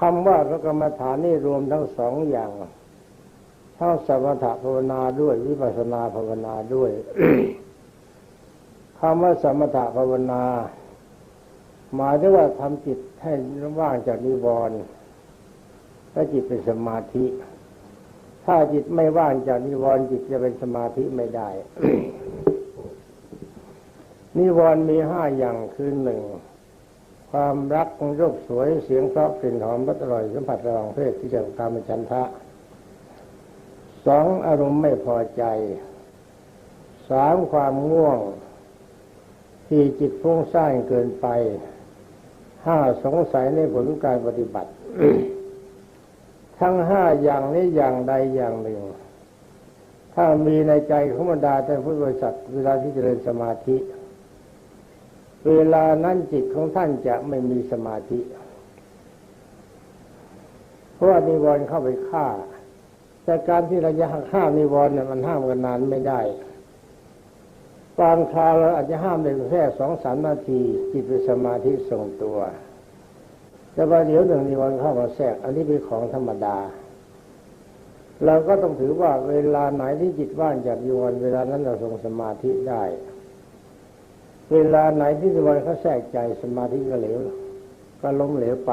คำว่าพระกรรมฐานนี่รวมทั้งสองอย่างทั้งสมถภาวนาด้วย วิปัสนาภาวนาด้วยคำว่าสมถภาวนา หมายถึงว่าทำจิตให้ว่างจากนิวรณ์และจิตเป็นสมาธิ ถ้าจิตไม่ว่างจากนิวรณ์จิตจะเป็นสมาธิไม่ได้ นิวรณ์มีห้าอย่างคือหนึ่ง ความรักรูปสวยเสียงเพราะกลิ่นหอมรสอร่อยสัมผัสระหว่างเพศที่เรียกว่ากามฉันทะสองอารมณ์ไม่พอใจสามความง่วงที่จิตฟุ้งซ่านเกินไปห้าสงสัยในผลการปฏิบัติ ทั้งห้าอย่างนี้อย่างใดอย่างหนึ่ง ถ้ามีในใจของบรรดาแต่พุทธบริษัทเวลาที่เจริญสมาธิ เวลานั้นจิตของท่านจะไม่มีสมาธิ เพราะว่านิวรณ์เข้าไปฆ่า แต่การที่เราจะห้ามนิวรณ์เนี่ยมันห้ามกันนานไม่ได้บางคราวเราอาจจะห้ามได้แค่สองสามนาที จิตเป็นสมาธิทรงตัว แต่ว่าเดี๋ยวหนึ่งนิวรณ์เข้ามาแทรก อันนี้เป็นของธรรมดา เราก็ต้องถือว่าเวลาไหนที่จิตว่างจากนิวรณ์เวลานั้นเราทรงสมาธิได้ เวลาไหนที่นิวรณ์เขาแทรกใจสมาธิก็เหลวก็ล้มเหลวไป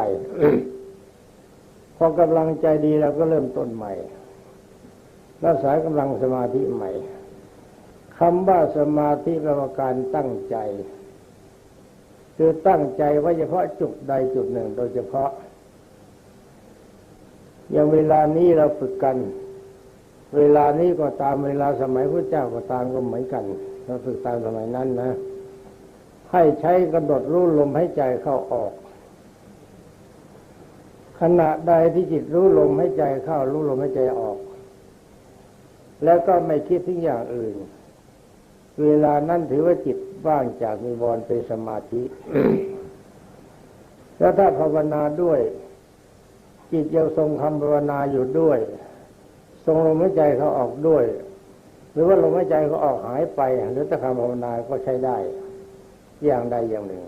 พอกำลังใจดีเราก็เริ่มต้นใหม่รักษากำลังสมาธิใหม่คำว่าสมาธิแปลว่าการตั้งใจ คือตั้งใจไว้เฉพาะจุดใดจุดหนึ่ง โดยเฉพาะ อย่างเวลานี้เราฝึกกัน เวลานี้ก็ตามเวลาสมัยพระเจ้าก็ตามก็เหมือนกันเราฝึกตามสมัยนั้นนะ ให้ใช้กำหนดรู้ลมให้ใจเข้าออก ขณะใดที่จิตรู้ลมให้ใจเข้ารู้ลมให้ใจออก แล้วก็ไม่คิดถึงอย่างอื่น เวลานั้นถือว่าจิตว่างจากมีวรเป็นสมาธิ แล้วถ้าภาวนาด้วย จิตยังทรงคำภาวนาอยู่ด้วย ทรงลมหายใจเขาออกด้วย หรือว่าลมหายใจเขาออกหายไปหรือถ้าคำภาวนาก็ใช้ได้ อย่างใดอย่างหนึ่ง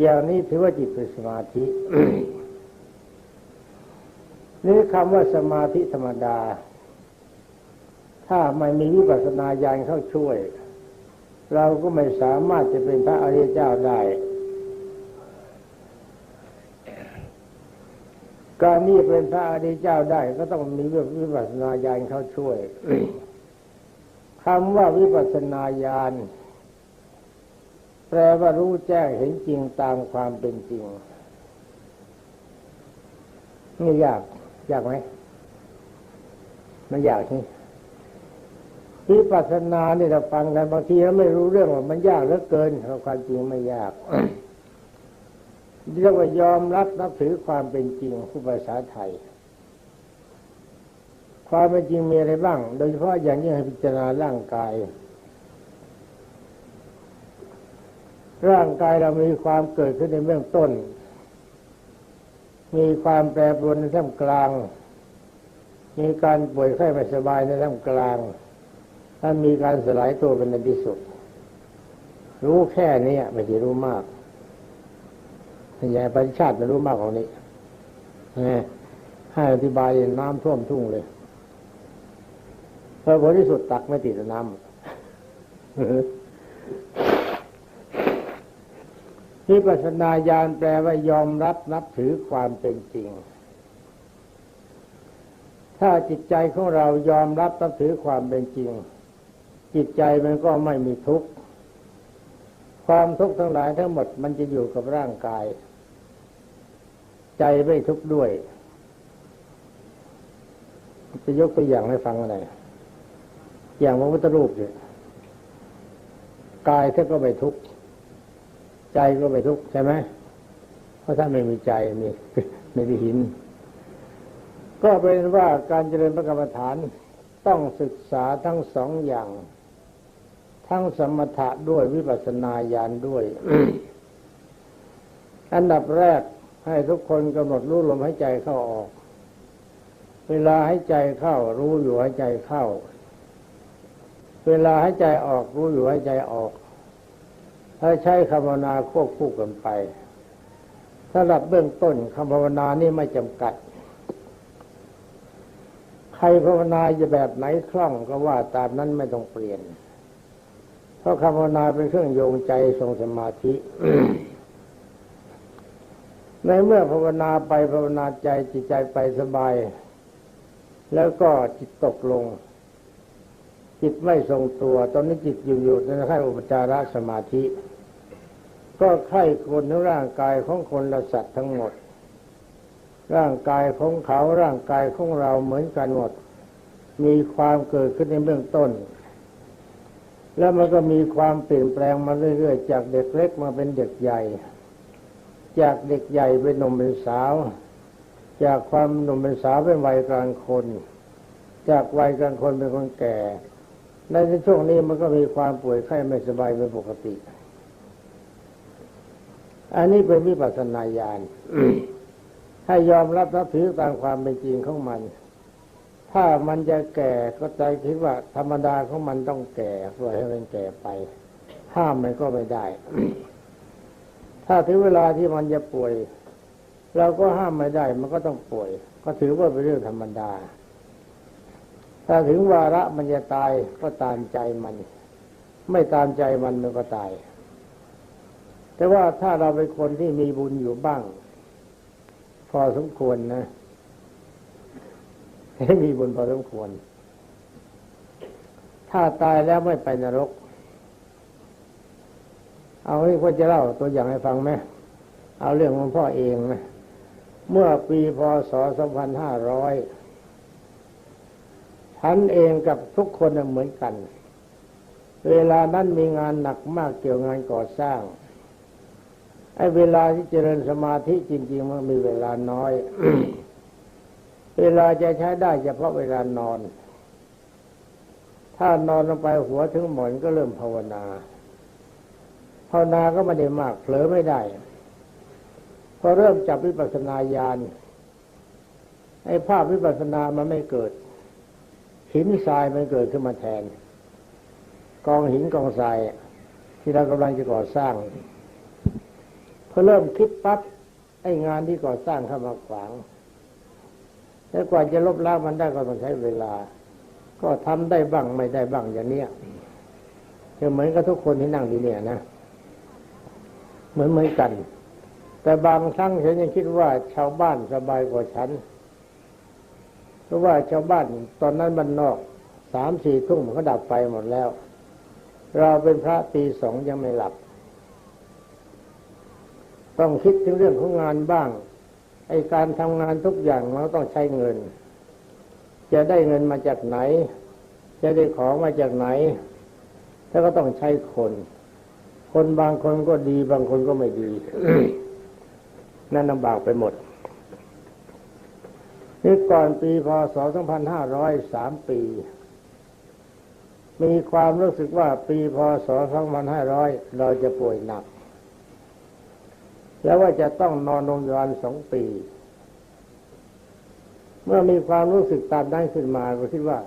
อย่างนี้ถือว่าจิตเป็นสมาธินี่คำว่าสมาธิธรรมดา ถ้าไม่มีวิปัสสนาญาณเข้าช่วย เราก็ไม่สามารถจะเป็นพระอริยเจ้าได้ การนี้เป็นพระอริยเจ้าได้ ก็ต้องมีวิปัสสนาญาณเข้าช่วยคำว่าวิปัสสนาญาณ แปลว่ารู้แจ้งเห็นจริงตามความเป็นจริงนี่ยากยากไหมมันยากใช่วิปัสสนาเนี่ยเราฟังกันบางทีเราไม่รู้เรื่องว่ามันยากเหลือเกินความจริงไม่ยากเรียกว่ายอมรับนับถือความเป็นจริงผู้ภาษาไทย ความเป็นจริงมีอะไรบ้าง โดยเฉพาะอย่างยิ่งให้พิจารณาร่างกาย ร่างกายเรามีความเกิดขึ้นในเบื้องต้น มีความแปรปรวนในท่ามกลาง มีการป่วยไข้ไม่สบายในท่ามกลางถ้ามีการสลายตัวเป็นในที่สุด รู้แค่นี้ไม่ใช่รู้มากถ้าใหญ่ปริชาติจะรู้มากของนี้ให้อธิบายน้ำท่วมทุ่งเลยพอผลที่สุดตักไม่ติดน้ำ ที่ปัสนาญาณแปลว่ายอมรับนับถือความเป็นจริง ถ้าจิตใจของเรายอมรับนับถือความเป็นจริง จิตใจมันก็ไม่มีทุกข์ ความทุกข์ทั้งหลายทั้งหมดมันจะอยู่กับร่างกาย ใจไม่ทุกข์ด้วย จะยกตัวอย่างให้ฟังอะไร อย่างพระพุทธรูปเนี่ยกายท่านก็ไม่ทุกข์ ใจก็ไม่ทุกข์ใช่ไหมเพราะท่านไม่มีใจมีไม่มีหิน ก็เป็นว่าการเจริญพระกรรมฐานต้องศึกษาทั้งสองอย่าง ทั้งสมถะด้วยวิปัสสนาญาณด้วย อันดับแรกให้ทุกคนกำหนดรู้ลมหายใจเข้าออก เวลาหายใจเข้า รู้อยู่หายใจเข้า เวลาหายใจออกรู้อยู่หายใจออก ถ้าใช้คำภาวนาควบคู่กันไปสำหรับเบื้องต้นคำภาวนานี่ไม่จำกัด ใครภาวนาจะแบบไหนคล่องก็ว่าตามนั้นไม่ต้องเปลี่ยน เพราะคำภาวนาเป็นเครื่องโยงใจทรงสมาธิ ในเมื่อภาวนาไปภาวนาใจจิตใจไปสบาย แล้วก็จิตตกลง จิตไม่ทรงตัว ตอนนี้จิตอยู่อยู่ในขั้นอุปจารสมาธิ ก็ไข้คนทั้งร่างกายของคนและสัตว์ทั้งหมด ร่างกายของเขาร่างกายของเราเหมือนกันหมด มีความเกิดขึ้นในเบื้องต้น แล้วมันก็มีความเปลี่ยนแปลงมาเรื่อยๆ จากเด็กเล็กมาเป็นเด็กใหญ่ จากเด็กใหญ่เป็นหนุ่มเป็นสาว จากความหนุ่มเป็นสาวเป็นวัยกลางคน จากวัยกลางคนเป็นคนแก่ในช่วงนี้มันก็มีความป่วยไข้ไม่สบายเป็นปกติ อันนี้เป็นวิปัสสนาญาณให้ยอมรับนับถือตามความเป็นจริงของมัน ถ้ามันจะแก่ก็ใจคิดว่า ธรรมดาของมันต้องแก่ปล่อยให้มันแก่ไป ห้ามมันก็ไม่ได้ ถ้าถึงเวลาที่มันจะป่วย เราก็ห้ามไม่ได้ มันก็ต้องป่วย ก็ถือว่าเป็นเรื่องธรรมดา ถ้าถึงวาระมันจะตายก็ตามใจมัน ไม่ตามใจมันมันก็ตาย แต่ว่าถ้าเราเป็นคนที่มีบุญอยู่บ้าง พอสมควรนะให้มีบุญพอสมควร ถ้าตายแล้วไม่ไปนรก เอาให้พ่อจะเล่าตัวอย่างให้ฟังไหมเอาเรื่องของพ่อเองนะเมื่อปีพศ 2500 ฉันเองกับทุกคนเหมือนกัน เวลานั้นมีงานหนักมากเกี่ยวงานก่อสร้าง ไอ้เวลาที่เจริญสมาธิจริง ๆ มันมีเวลาน้อย เวลาจะใช้ได้เฉพาะเวลานอน ถ้านอนลงไปหัวถึงหมอนก็เริ่มภาวนาภาวนาก็ไม่ได้มากเผลอไม่ได้ พอเริ่มจับวิปัสสนาญาณไอ้ภาพวิปัสสนามันไม่เกิด หินทรายมันเกิดขึ้นมาแทน กองหินกองทราย ที่เรากำลังจะก่อสร้าง พอเริ่มคิดปั๊บไอ้งานที่ก่อสร้างเข้ามาขวางแล้วกว่าจะลบล้างมันได้ก็ต้องใช้เวลา ก็ทำได้บ้างไม่ได้บ้างอย่างเนี้ยจะเหมือนกับทุกคนที่นั่งดีเนี่ยนะเหมือนเหมือนกัน แต่บางครั้งฉันยังคิดว่าชาวบ้านสบายกว่าฉันเพราะว่าชาวบ้านตอนนั้นบ้านนอกสามสี่ทุ่มเขาดับไฟหมดแล้ว เราเป็นพระตีสองยังไม่หลับ ต้องคิดถึงเรื่องของงานบ้าง ไอการทำงานทุกอย่างเราต้องใช้เงิน จะได้เงินมาจากไหน จะได้ของมาจากไหน แล้วก็ต้องใช้คน คนบางคนก็ดีบางคนก็ไม่ดี นั่นลำบากไปหมดนี่ก่อนปีพศ 2503 ปี มีความรู้สึกว่าปีพศ 2500 เราจะป่วยหนัก แล้วว่าจะต้องนอนโรงพยาบาลสองปี เมื่อมีความรู้สึกตามนั้ขึ้นมาก็คิดว่า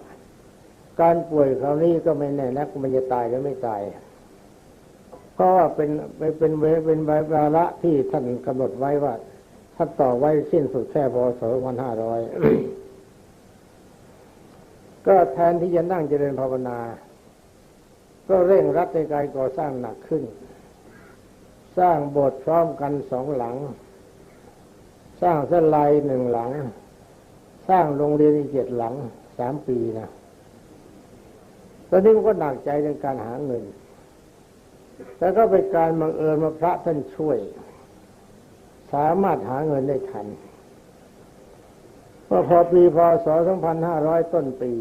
การป่วยคราวนี้ก็ไม่แน่นักมันจะตายหรือไม่ตายก็เป็นเป็นเวเป็นวาระที่ท่านกำหนดไว้ว่าท่านต่อไว้สิ้นสุดแค่พศ2500 ก็แทนที่จะนั่งเจริญภาวนา ก็เร่งรัดในการก่อสร้างหนักขึ้น สร้างโบสถ์พร้อมกันสองหลัง สร้างสลายหนึ่งหลัง สร้างโรงเรียนอีกเจ็ดหลังสามปีนะตอนนี้มันก็หนักใจในการหาเงิน แต่ก็เป็นการบังเอิญมาพระท่านช่วย สามารถหาเงินได้ทันก็พอปีพศ 2500 ต้นปี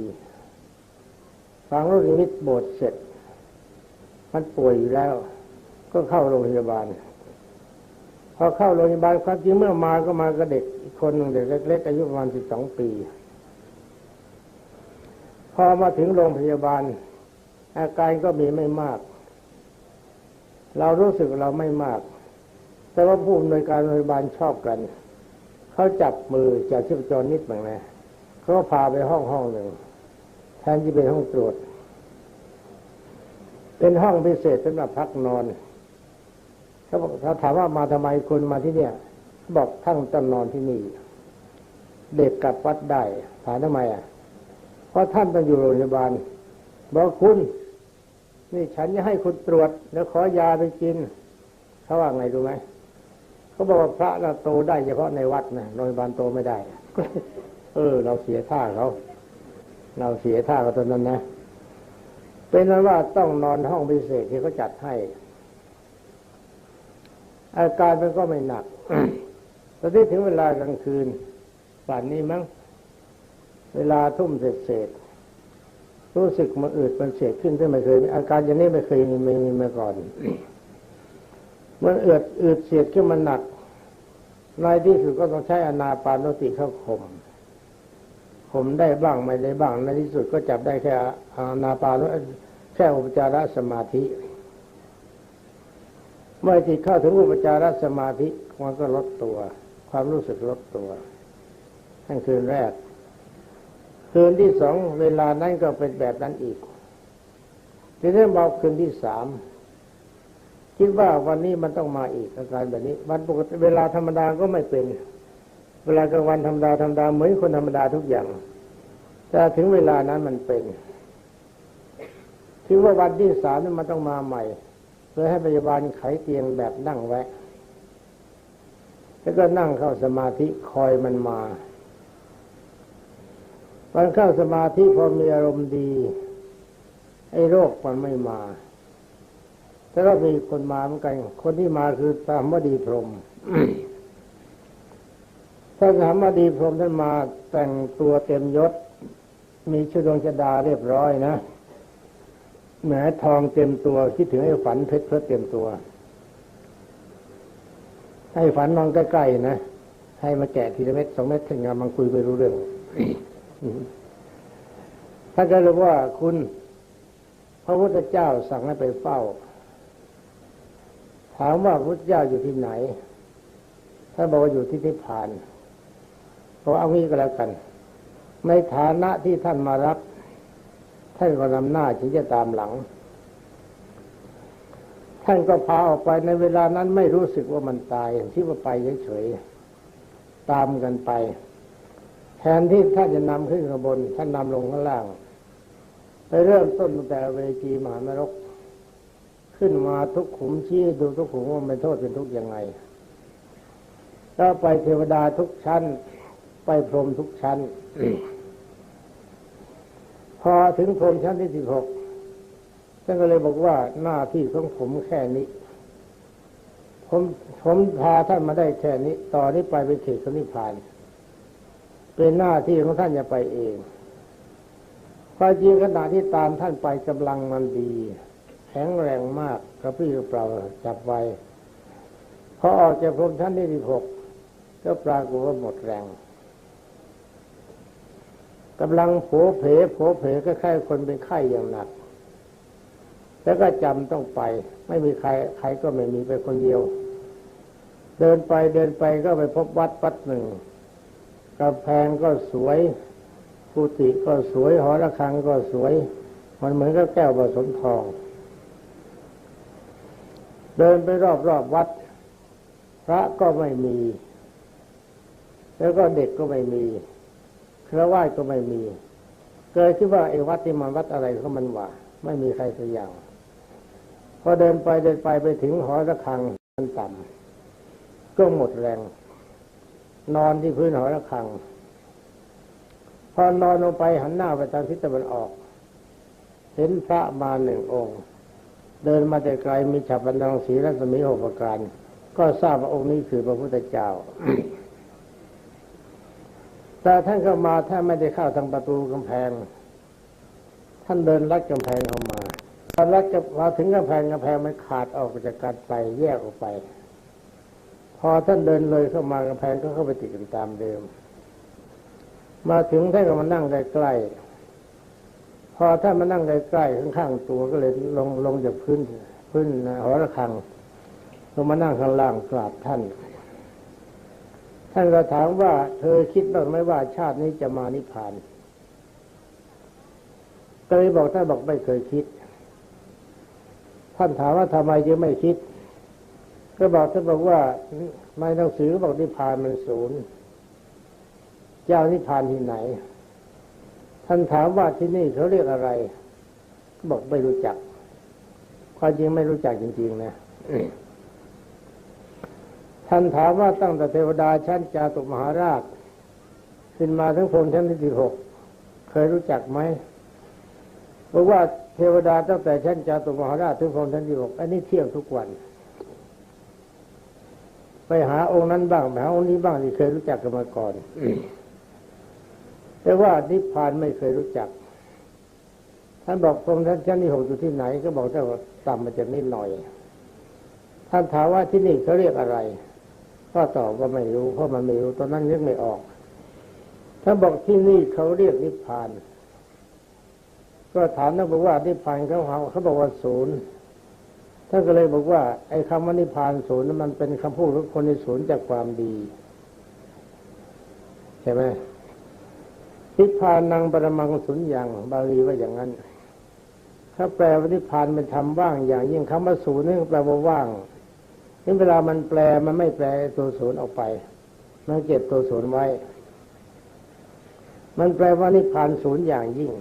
ฟังรุ่นนิมิตโบสถ์เสร็จ มันป่วยอยู่แล้ว ก็เข้าโรงพยาบาล พอเข้าโรงพยาบาลความจริงเมื่อมาก็มากับเด็กอีกคนหนึ่งเด็กเล็กๆอายุประมาณ12ปี พอมาถึงโรงพยาบาล อาการก็มีไม่มาก เรารู้สึกเราไม่มาก แต่ว่าผู้อำนวยการโรงพยาบาลชอบกัน เขาจับมือจากชีพจรนิดหนึ่งนะเขาก็พาไปห้องห้องหนึ่งแทนที่เป็นห้องตรวจเป็นห้องพิเศษสำหรับพักนอน เขาบอกเขาถามว่ามาทำไมคุณมาที่เนี่ย บอกท่านต้องนอนที่นี่ เด็กกลับวัดได้ถามทำไมอะ เพราะท่านต้องอยู่โรงพยาบาลบอกคุณ นี่ฉันจะให้คุณตรวจ แล้วขอยาไปกินเขาว่าไงรู้ไหมเขาบอกว่าพระเราโตได้เฉพาะในวัดนะโรงพยาบาลโตไม่ได้ เออ เราเสียท่าเขาเราเสียท่าเขาตอนนั้นนะเป็นนั้นว่าต้องนอนห้องพิเศษที่เขาจัดให้ อาการมันก็ไม่หนักตอนที่ถึงเวลากลางคืนป่านนี้มั้ง เวลาทุ่มเสร็จเสร็จรู้สึกมันอืดมันเสียขึ้นที่ไม่เคยมีอาการอย่างนี้ไม่เคยมีไม่มีมาก่อน มันเอืดอืดเสียดขึ้นมันหนักในที่สุดก็ต้องใช้อนาปานสติเข้าข่มข่มได้บ้างไม่ได้บ้างในที่สุดก็จับได้แค่อนาปานแค่อุปจารสมาธิ เมื่อจิตเข้าถึงอุปจารสมาธิมันก็ลดตัว ความรู้สึกลดตัวทั้งคืนแรก คืนที่สองเวลานั้นก็เป็นแบบนั้นอีกทีนี้มาคืนที่สามคิดว่าวันนี้มันต้องมาอีกอาการแบบนี้ วันปกติเวลาธรรมดาก็ไม่เป็น เวลากลางวันธรรมดาธรรมดาเหมือนคนธรรมดาทุกอย่าง แต่ถึงเวลานั้นมันเป็นคิดว่าวันที่สามนี่มันต้องมาใหม่ เลยให้พยาบาลไขเตียงแบบนั่งแวะแล้วก็นั่งเข้าสมาธิคอยมันมาวันเข้าสมาธิพอมีอารมณ์ดี ไอ้โรคมันไม่มา แต่ก็มีคนมาเหมือนกัน คนที่มาคือตามวดีพรมถ้าถามวดีพรมท่านมาแต่งตัวเต็มยศ มีชุดดวงชะดาเรียบร้อยนะ แหมทองเต็มตัวคิดถึงไอ้ฝันเพชรเพชรเต็มตัว ให้ฝันนอนใกล้ๆนะให้มาแกะทีละเม็ดสองเม็ดถึงงานมันคุยไปรู้เรื่องท่านก็เลยว่าคุณ พระพุทธเจ้าสั่งให้ไปเฝ้า ถามว่าพระพุทธเจ้าอยู่ที่ไหนท่านบอกว่าอยู่ที่ทิพพานเพราะเอางี้ก็แล้วกัน ในฐานะที่ท่านมารับ ท่านก็นำหน้าฉันจะตามหลัง ท่านก็พาออกไปในเวลานั้นไม่รู้สึกว่ามันตายคิดว่าไปเฉยๆตามกันไป แทนที่ท่านจะนำขึ้นข้างบน ท่านนำลงข้างล่าง ไปเริ่มต้นตั้งแต่เวจีมหานรก ขึ้นมาทุกขุมชี้ดูทุกขุมว่าเป็นโทษเป็นทุกข์ยังไงก็ไปเทวดาทุกชั้น ไปพรหมทุกชั้น พอถึงพรมชั้นที่สิบหกท่านก็เลยบอกว่าหน้าที่ของผมแค่นี้ ผมผมพาท่านมาได้แค่นี้ ต่อนนี้ไปเป็นเขตสนิพาน เป็นหน้าที่ของท่านจะไปเองความจริงขณะที่ตามท่านไปกำลังมันดี แข็งแรงมากกระพี่กระเปล่าจับไว้พอออกจากพรมชั้นที่สิบหกก็ปรากฏว่าหมดแรง กำลังโผเพโผเพก็แค่คนเป็นไข้อย่างหนัก แล้วก็จำต้องไป ไม่มีใคร ใครก็ไม่มีไปคนเดียว เดินไปเดินไปก็ไปพบวัดวัดหนึ่งกำแพงก็สวยกุฏิก็สวยหอระฆังก็สวย มันเหมือนกับแก้วผสมทอง เดินไปรอบรอบวัด พระก็ไม่มี แล้วก็เด็กก็ไม่มี ครวาก็ไม่มี เกิดที่ว่าไอ้วัดที่มันวัดอะไรก็มันว่า ไม่มีใครสักอย่างพอเดินไปเดินไปไปถึงหอระฆังมันต่ำก็หมดแรง นอนที่พื้นหอระฆัง พอนอนลงไปหันหน้าไปทางทิศตะวันออก เห็นพระมาหนึ่งองค์ เดินมาแต่ไกลมีฉับบันดังสีรัศมีหกประการ ก็ทราบว่าองค์นี้คือพระพุทธเจ้า แต่ท่านเข้ามาถ้าไม่ได้เข้าทางประตูกำแพง ท่านเดินลัดกำแพงเข้ามาพอลัดจะพอถึงกำแพงกำแพงมันขาดออกจากกันไปแยกออกไป พอท่านเดินเลยเข้ามากำแพงก็เข้าไปติดกันตามเดิม มาถึงท่านก็มานั่งใกล้ๆพอท่านมานั่งใกล้ๆข้างๆตัวก็เลยลงลงจากพื้นพื้นหอระฆังลงมานั่งข้างล่างกราบท่าน ท่านก็ถามว่า เธอคิดบ้างไหมว่าชาตินี้จะมานิพพาน ก็เลยบอกท่านบอกไม่เคยคิด ท่านถามว่าทำไมจึงไม่คิด ก็บอกท่านบอกว่าในหนังสือบอกนิพพานมันศูนย์เจ้านิพพานที่ไหน ท่านถามว่าที่นี่เขาเรียกอะไร ก็บอกไม่รู้จัก ความจริงไม่รู้จักจริง ๆ นะ ท่านถามว่าตั้งแต่เทวดาชั้นจาตุมหาราชขึ้นมาทั้งพรมชั้นที่สิบหกเคยรู้จักไหมบอกว่าเทวดาตั้งแต่ชั้นจาตุมหาราชถึงพรมชั้นที่หกอันนี้เที่ยวทุกวัน ไปหาองค์นั้นบ้างไปหาองค์นี้บ้างที่เคยรู้จักกันมาก่อน แต่ว่านิพพานไม่เคยรู้จัก ท่านบอกพรมชั้นชั้นที่หกอยู่ที่ไหน ก็บอกท่านว่าต่ำมาจากนิดหน่อยท่านถามว่าที่นี่เขาเรียกอะไร ก็ตอบว่าไม่รู้เพราะมันไม่รู้ตอนนั้นนึกไม่ออก ถ้าบอกที่นี่เขาเรียกนิพพาน ก็ถามท่านบอกว่านิพพานเขาเขาเขาบอกว่าศูนย์ท่านก็เลยบอกว่า ไอ้คำว่านิพพานศูนย์นั้นมันเป็นคำพูดของคนในศูนย์จากความดีใช่ไหมนิพพานังปรมังสุญญ์อย่างบาลีว่าอย่างนั้น ถ้าแปลว่านิพพานเป็นธรรมว่างอย่างยิ่งคำว่าศูนย์นี่แปลว่าว่าง นี่เวลามันแปลมันไม่แปลตัวศูนย์ออกไป มันเก็บตัวศูนย์ไว้ มันแปลว่านิพพานศูนย์อย่างยิ่ง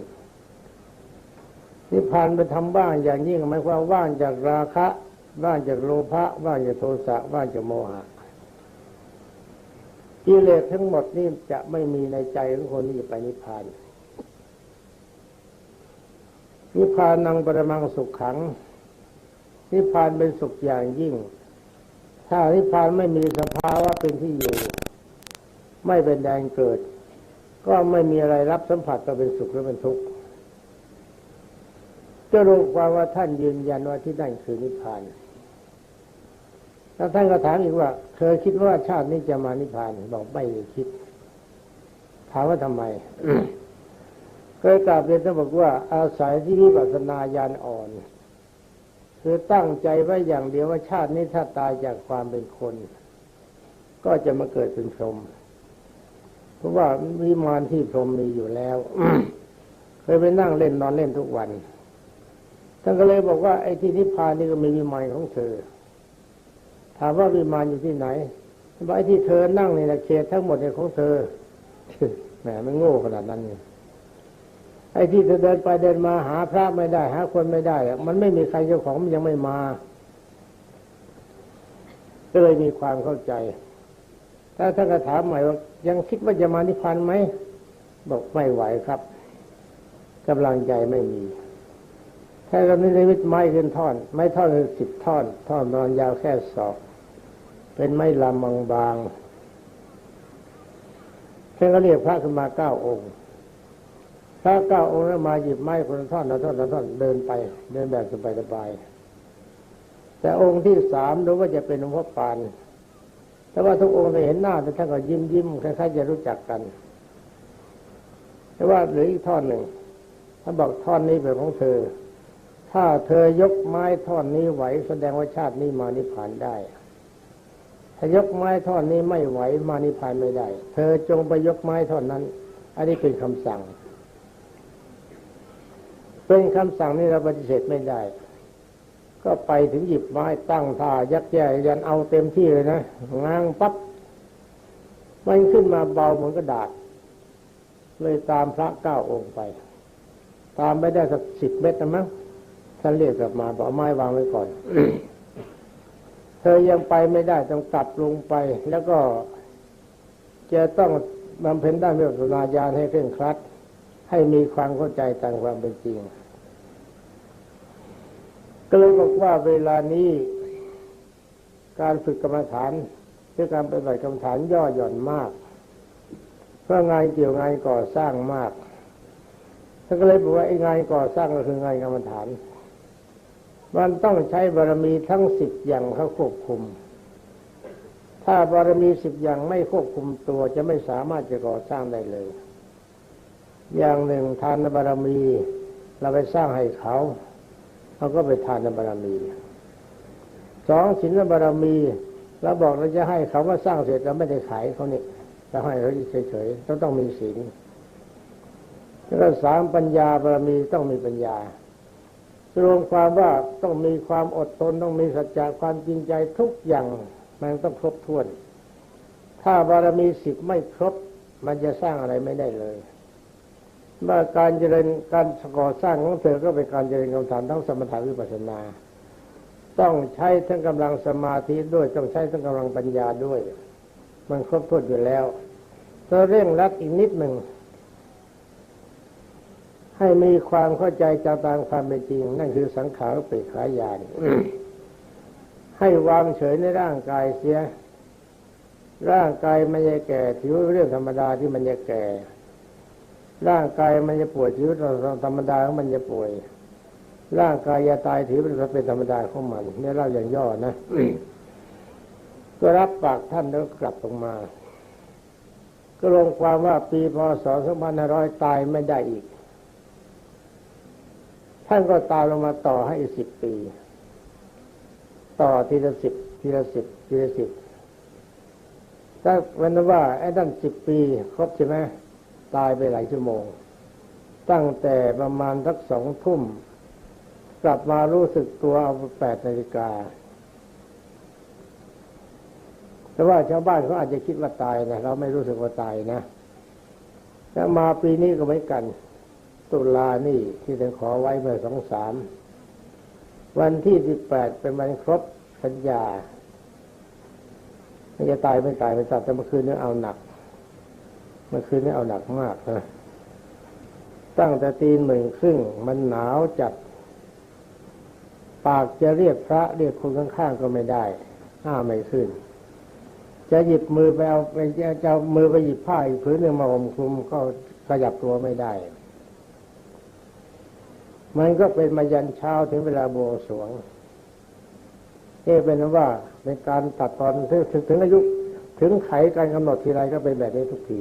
นิพพานเป็นธรรมว่างอย่างยิ่งหมายความว่างจากราคะว่างจากโลภะว่างจากโทสะว่างจากโมหะกิเลสทั้งหมดนี่จะไม่มีในใจของคนที่ไปนิพพาน นิพพานังปรมังสุขขัง นิพพานเป็นสุขอย่างยิ่ง ถ้านิพพานไม่มีสภาวะเป็นที่อยู่ ไม่เป็นแดนเกิด ก็ไม่มีอะไรรับสัมผัสก็เป็นสุขหรือเป็นทุกข์จะรู้ความว่าท่านยืนยันว่าที่นั่นคือนิพพานแล้วท่านก็ถามอีกว่า เคยคิดว่าชาตินี้จะมานิพพานบอกไม่คิด ถามว่าทำไมเคยกราบเรียนท่านบอกว่าอาศัยที่วิปัสสนาญาณอ่อน คือตั้งใจไว้อย่างเดียวว่าชาตินี้ถ้าตายจากความเป็นคน ก็จะมาเกิดเป็นพรหมเพราะว่าวิมานที่พรหมมีอยู่แล้วเคยไปนั่งเล่นนอนเล่นทุกวันท่านก็เลยบอกว่าไอ้ที่นิพพานนี่ก็มีวิมานของเธอ ถามว่าวิมานอยู่ที่ไหนบอกไอ้ที่เธอนั่งในเขตทั้งหมดเนี่ยของเธอแหมมันโง่ขนาดนั้นเนี่ย ไอ้ที่เธอเดินไปเดินมาหาพระไม่ได้หาคนไม่ได้มันไม่มีใครเจ้าของมันยังไม่มา ก็เลยมีความเข้าใจ ถ้าท่านก็ถามใหม่ว่ายังคิดว่าจะมานิพพานไหมบอกไม่ไหวครับกำลังใจไม่มี ถ้าเรานิมิตไม้ขึ้นท่อน ไม้ท่อนสิบท่อน ท่อนนอนยาวแค่ศอก เป็นไม้ลำบางบางๆท่านก็เรียกพระขึ้นมาเก้าองค์ พระเก้าองค์นั้นมาหยิบไม้คนท่อนละท่อนละท่อนเดินไป เดินแบบสบายๆแต่องค์ที่สามรู้ว่าจะเป็นหลวงพ่อปาน แต่ว่าทุกองค์ได้เห็นหน้าแต่ท่านก็ยิ้มยิ้มคล้ายๆจะรู้จักกัน แต่ว่าเหลืออีกท่อนหนึ่งถ้าบอกท่อนนี้เป็นของเธอ ถ้าเธอยกไม้ท่อนนี้ไหวแสดงว่าชาตินี้มานิพพานได้ ถ้ายกไม้ท่อนนี้ไม่ไหวมานิพพานไม่ได้ เธอจงไปยกไม้ท่อนนั้น อันนี้เป็นคำสั่ง เป็นคำสั่งนี้เราปฏิเสธไม่ได้ ก็ไปถึงหยิบไม้ตั้งท่ายักแย่ยันเอาเต็มที่เลยนะง้างปั๊บมันขึ้นมาเบาเหมือนกระดาษ เลยตามพระเก้าองค์ไป ตามไปได้สักสิบเมตรนะมั้งท่านเรียกกลับมาบอกไม้วางไว้ก่อน เธอยังไปไม่ได้ต้องกลับลงไป แล้วก็จะต้องบำเพ็ญด้านวิปัสสนาญาณให้เคร่งครัด ให้มีความเข้าใจตามความเป็นจริง ก็เลยบอกว่าเวลานี้การฝึกกรรมฐานหรือการปฏิบัติกรรมฐานย่อหย่อนมาก เพราะงานเกี่ยวงานก่อสร้างมากท่านก็เลยบอกว่าไอ้งานก่อสร้างก็คืองานกรรมฐาน มันต้องใช้บารมีทั้งสิบอย่างเข้าควบคุม ถ้าบารมีสิบอย่างไม่ควบคุมตัวจะไม่สามารถจะก่อสร้างได้เลย อย่างหนึ่งทานบารมี เราไปสร้างให้เขาเขาก็ไปทานบารมีสองศีลบารมีเราบอกเราจะให้เขาว่าสร้างเสร็จเราไม่ได้ขายเขานี่เราให้เขาเฉยๆต้องต้องมีศีลแล้วก็สามปัญญาบารมีต้องมีปัญญารวมความว่าต้องมีความอดทนต้องมีสัจจะความจริงใจทุกอย่างมันต้องครบถ้วน ถ้าบารมีสิบไม่ครบ มันจะสร้างอะไรไม่ได้เลย ว่าการเจริญการก่อสร้างของเธอก็เป็นการเจริญกรรมฐานทั้งสมถะวิปัสสนา ต้องใช้ทั้งกำลังสมาธิด้วยต้องใช้ทั้งกำลังปัญญาด้วย มันครบถ้วนอยู่แล้วถ้าเร่งรัดอีกนิดหนึ่งให้มีความเข้าใจจากตามความเป็นจริง นั่นคือสังขารเปรขายานให้วางเฉยในร่างกายเสีย ร่างกายมันจะแก่ ถือว่เรื่องธรรมดาที่มันจะแก่ ร่างกายมันจะป่วยถือว่าธรรมดาของมันจะป่วย ร่างกายจะตายถือเป็นเป็นธรรมดาของมันนี่เล่าอย่างย่อนะก็รับปากท่านแล้วกลับลงมา ก็ลงความว่าปีพศ2500 ตายไม่ได้อีก ท่านก็ตายลงมาต่อให้อีกสิบปี ต่อทีละสิบทีละสิบทีละสิบถ้าวันว่าไอ้ท่านสิบปี ครบใช่ไหม ตายไปหลายชั่วโมง ตั้งแต่ประมาณสักสองทุ่ม กลับมารู้สึกตัวเอาแปดนาฬิกาแต่ว่าชาวบ้านเขาอาจจะคิดว่าตายนะเราไม่รู้สึกว่าตายนะแล้วมาปีนี้ก็ไม่กัน ตุลานี่ที่ท่านขอไว้เมื่อสองสามวันที่สิบแปดเป็นวันครบสัญญาไม่จะตายไม่ตายไม่ตายแต่เมื่อคืนนี้เอาหนัก มื่อคืนนี้เอาหนักมากนะตั้งแต่ตีหนึ่งครึ่งมันหนาวจัด ปากจะเรียกพระเรียกคนข้างๆก็ไม่ได้ห้าไม่ขึ้น จะหยิบมือไปเอาไปจะเอามือไปหยิบผ้าอีกผืนหนึ่งมาห่มคลุมก็ขยับตัวไม่ได้ มันก็เป็นมายันเช้าถึงเวลาบวงสวงนี่เป็นว่าเป็นการตัดตอนถึงถึงถึงอายุ ถึงไขการกำหนดทีไรก็เป็นแบบนี้ทุกที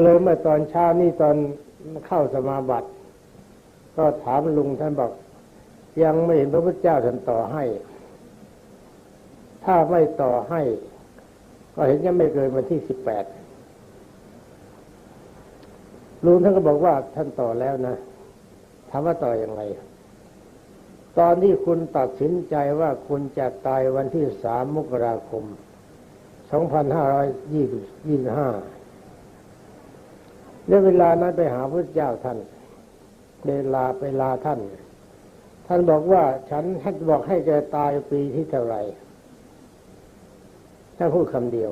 เลยเมื่อตอนเช้านี่ตอนเข้าสมาบัติ ก็ถามลุงท่านบอก ยังไม่เห็นพระพุทธเจ้าท่านต่อให้ ถ้าไม่ต่อให้ ก็เห็นยังไม่เกินวันที่สิบแปดลุงท่านก็บอกว่าท่านต่อแล้วนะถามว่าต่ออยังไง ตอนที่คุณตัดสินใจว่าคุณจะตายวันที่สามมกราคมสองพันห้าร้อยยี่สิบห้า ในเวลานั้นไปหาพระเจ้าท่านเวลาไปลาท่าน ท่านบอกว่าฉันให้บอกให้แกตายปีที่เท่าไหร่ท่านพูดคำเดียว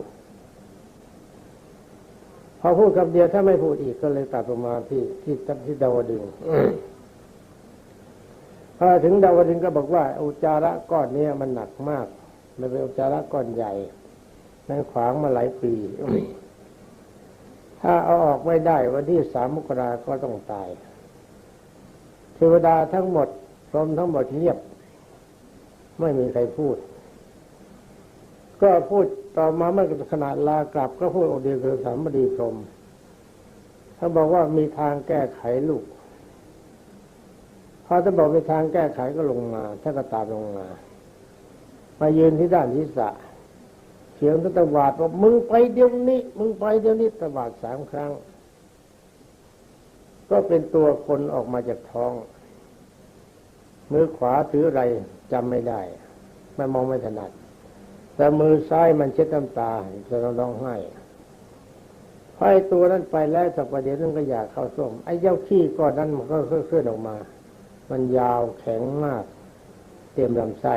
พอพูดคำเดียวถ้าไม่พูดอีกก็เลยตัดลงมาที่ที่ที่ดาวดึงพอถึงดาวดึงก็บอกว่า อุจาระก้อนนี้มันหนักมาก มันเป็นอุจจาระก้อนใหญ่มันขวางมาหลายปี ถ้าเอาออกไม่ได้วันที่สามมกราก็ต้องตาย เทวดาทั้งหมดพรหมทั้งหมดเงียบ ไม่มีใครพูด ก็พูดต่อมาเมื่อขนาดลากลับ ก็พูดองค์เดียวคือสามบดีพรหมเขาบอกว่ามีทางแก้ไขลูกพอจะบอกมีทางแก้ไขก็ลงมาท่านก็ตามลงมา มายืนที่ด้านทิศะ สียงตะวาดว่ามึงไปเดี๋ยวนี้ มึงไปเดี๋ยวนี้ตะวาดสามครั้ง ก็เป็นตัวคนออกมาจากท้อง มือขวาถืออะไรจำไม่ได้ไม่มองไม่ถนัด แต่มือซ้ายมันเช็ดน้ำตาจะร้องไห้พอไอ้ตัวนั้นไปแล้วสักประเดี๋ยวนึงก็อยากเข้าส้มไอ้เจ้าขี้ก้อนนั้นมันก็เคลื่อนออกมา มันยาวแข็งมาก เต็มลำไส้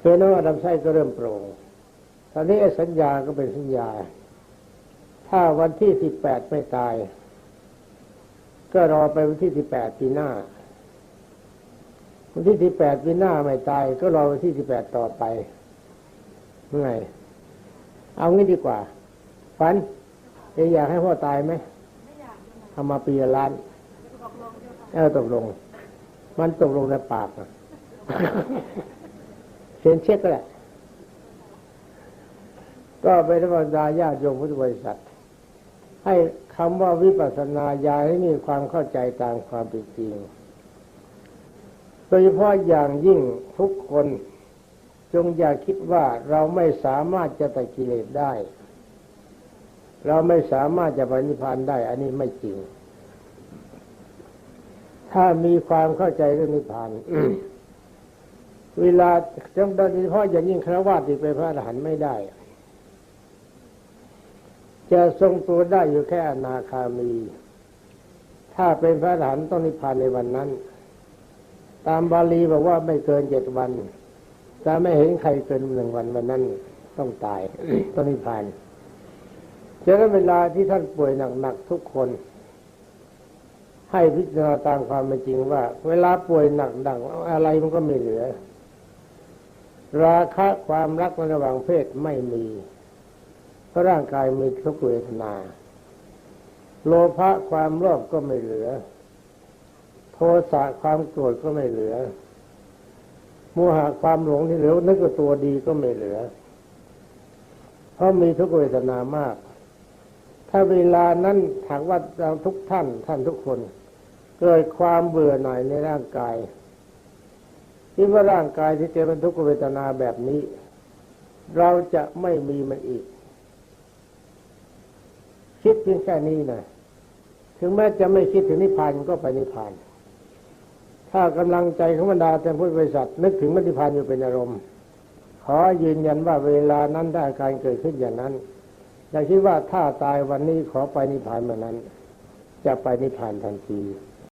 เพราะนั้นลำไส้ก็เริ่มโปร่งตอนนี้สัญญาก็เป็นสัญญา ถ้าวันที่สิบแปดไม่ตาย ก็รอไปวันที่สิบแปดปีหน้า วันที่สิบแปดปีหน้าไม่ตาย ก็รอวันที่สิบแปดต่อไปเมื่อไงเอางี้ดีกว่า ฝันเออยากให้พ่อตายไหมทำมาปีละล้านเออตกลง มันตกลงในปากอะ เซ็นเช็คก็แหละก็ไปธรรมดาญาติโยมพุทธบริษัท ให้คำว่าวิปัสสนาญาให้มีความเข้าใจตามความเป็นจริง โดยเฉพาะอย่างยิ่งทุกคนจงอย่าคิดว่าเราไม่สามารถจะตัดกิเลสได้ เราไม่สามารถจะปฏิพานได้ อันนี้ไม่จริง ถ้ามีความเข้าใจเรื่องนิพพาน เวลาจำโดยเฉพาะอย่างยิ่งครวาสที่เป็นพระอรหันต์ไม่ได้ จะทรงตัวได้อยู่แค่อนาคามี ถ้าเป็นพระอรหันต์ต้องนิพพานในวันนั้น ตามบาลีบอกว่าไม่เกินเจ็ดวันจะไม่เห็นใครเกินหนึ่งวันวันนั้นต้องตายต้องนิพพานฉะนั้นเวลาที่ท่านป่วยหนักๆทุกคน ให้พิจารณาตามความเป็นจริงว่า เวลาป่วยหนักๆอะไรมันก็ไม่เหลือ ราคะความรักในระหว่างเพศไม่มีเพราะร่างกายมีทุกเวทนา โลภะความโลภก็ไม่เหลือ โทสะความโกรธก็ไม่เหลือโมหะความหลงที่เหลือนึกว่าตัวดีก็ไม่เหลือ เพราะมีทุกเวทนามาก ถ้าเวลานั้นถากว่าเราทุกท่านท่านทุกคน เกิดความเบื่อหน่ายในร่างกาย ที่ว่าร่างกายที่เจเป็นทุกขเวทนาแบบนี้ เราจะไม่มีมันอีก คิดเพียงแค่นี้นะถึงแม้จะไม่คิดถึงนิพพานก็ไปนิพพาน ถ้ากำลังใจของบรรดาแต่พุทธบริษัทนึกถึงนิพพานอยู่เป็นอารมณ์ ขอยืนยันว่าเวลานั้นได้การเกิดขึ้นอย่างนั้นอย่าคิดว่าถ้าตายวันนี้ขอไปนิพพานเมื่อนั้น จะไปนิพพานทันที